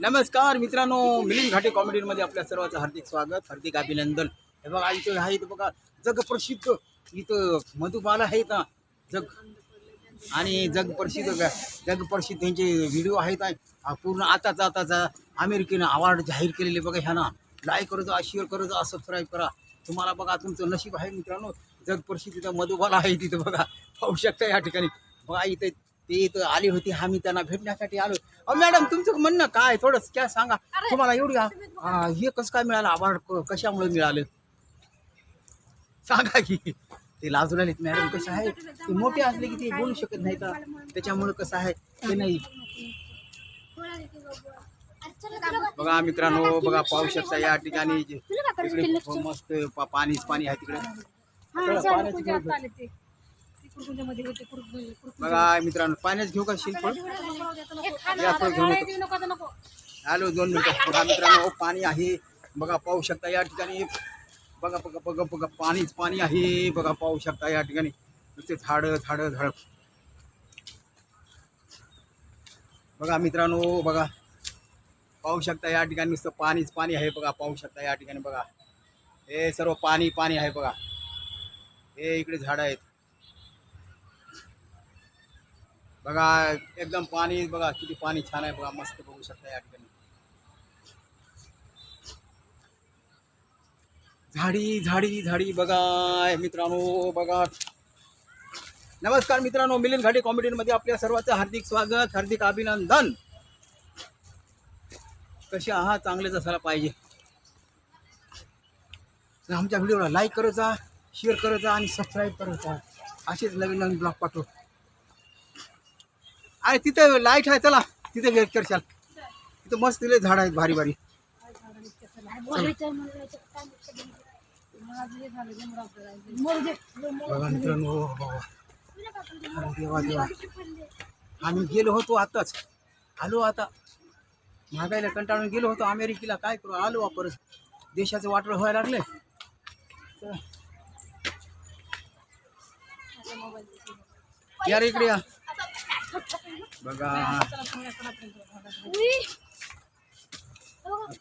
नमस्कार मित्रांनो मिलिंद घाटे कॉमेडीमध्ये आपल्या सर्वांचं हार्दिक स्वागत हार्दिक अभिनंदन. हे बघा इथं आहे इथं बघा जगप्रसिद्ध इथं मधुबाला आहे ना जग. आणि जगप्रसिद्ध जगप्रसिद्ध त्यांचे व्हिडिओ आहेत. पूर्ण आताचा आताचा अमेरिकेनं अवॉर्ड जाहीर केलेले बघा ह्या ना लाईक करत जा शेअर करत जा सबस्क्राईब करा. तुम्हाला बघा तुमचं नशीब आहे मित्रांनो जगप्रसिद्ध इथं मधुबाला आहे तिथं बघा. पाहू शकता या ठिकाणी. बघा इथं ते इथं आली होती आम्ही त्यांना भेटण्यासाठी आलो. अहो मॅडम तुमचं म्हणणं काय? थोडंच काय सांगा? तुम्हाला एवढी आ- हे कसं काय मिळालं? अवॉर्ड कशामुळे मिळालं? सांगा की. ते लाजून आलेत मॅडम कसं आहे? ते मोठे असले की ते बोलू शकत नाही का त्याच्यामुळे कसं आहे? ते नाही. बघा मित्रांनो बघा पाहू शकता या ठिकाणी. जे- मस्त पा- पाणीच पाणी आहे तिकडे. पाण्याची गरज आहे. बघा मित्रांनो पाण्यात घेऊ का शिल्प? या पुढे घेऊन येतो. आलो दोन मिनिटं. बघा मित्रांनो पाणी आहे. बघा पाहू शकता या ठिकाणी. बघा बघा बघा बघा पाणीच पाणी आहे. बघा पाहू शकता या ठिकाणी. नुसते झाडं झाडं झाड. बघा मित्रांनो बघा. पाहू शकता या ठिकाणी नुसतं पाणीच पाणी आहे. बघा पाहू शकता या ठिकाणी बघा. हे सर्व पाणी पाणी आहे बघा. हे इकडे झाडं आहेत. बघा एकदम पाणी बघा किती पाणी छान आहे बघा मस्त बघू शकता या ठिकाणी. झाडी झाडी झाडी बघा मित्रांनो बघा. नमस्कार मित्रांनो मिलिंद घाटी कॉमेडीमध्ये आपल्या सर्वांचं हार्दिक स्वागत हार्दिक अभिनंदन. कसे आहात? चांगलेच असायला पाहिजे. तर आमच्या व्हिडिओला लाईक करत जा शेअर करत जा आणि सबस्क्राईब करत जा. असेच नवीन नवीन ब्लॉग पाठव. आहे तिथे लाइट आहे चला. तिथे वेट करशाल. तिथे मस्त तिथे झाड आहेत भारी भारी. बघा मित्रांनो हो, बाबा अरे देवा देवा. आम्ही गेलो होतो आताच. आलो आता. महागाईला कंटाळून गेलो होतो अमेरिकेला. काय करू आलो वापस देशाचं वाटळ व्हायला लागले यार इकडे या. बघा.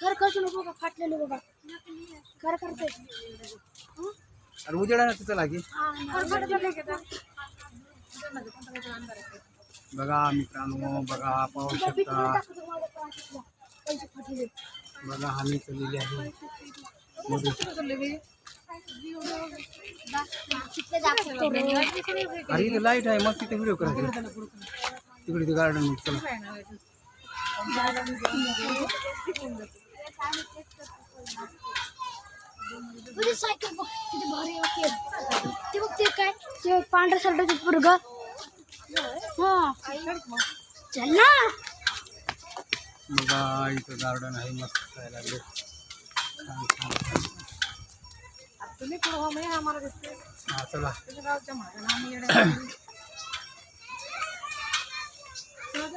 खर नको का फाटलेलं बघा. खर करते अरे उजेडा ना तिथं लागे. बघा. मित्रांनो बघा पाहू शकता. बघा आम्ही चलेली आहे मध्ये. अरे लाईट आहे मग तिथे व्हिडिओ करायचे. तिकडे ते गार्डन चला. सायकल बघ किती भारी ते. बघ ते काय ते पांढऱ्या शर्टाचे पोरग. हा. चल ना. बघा इथं गार्डन आहे मस्त खायला लागले. छान छान छान. हा चला.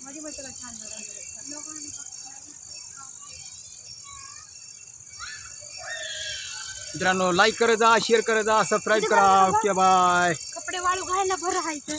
मध्ये त्याला छान मित्रांनो लाईक करत जा शेअर करत जा सबस्क्राईब करा ओके बाय कपडे वाळू घालायला बरं आहे इथं.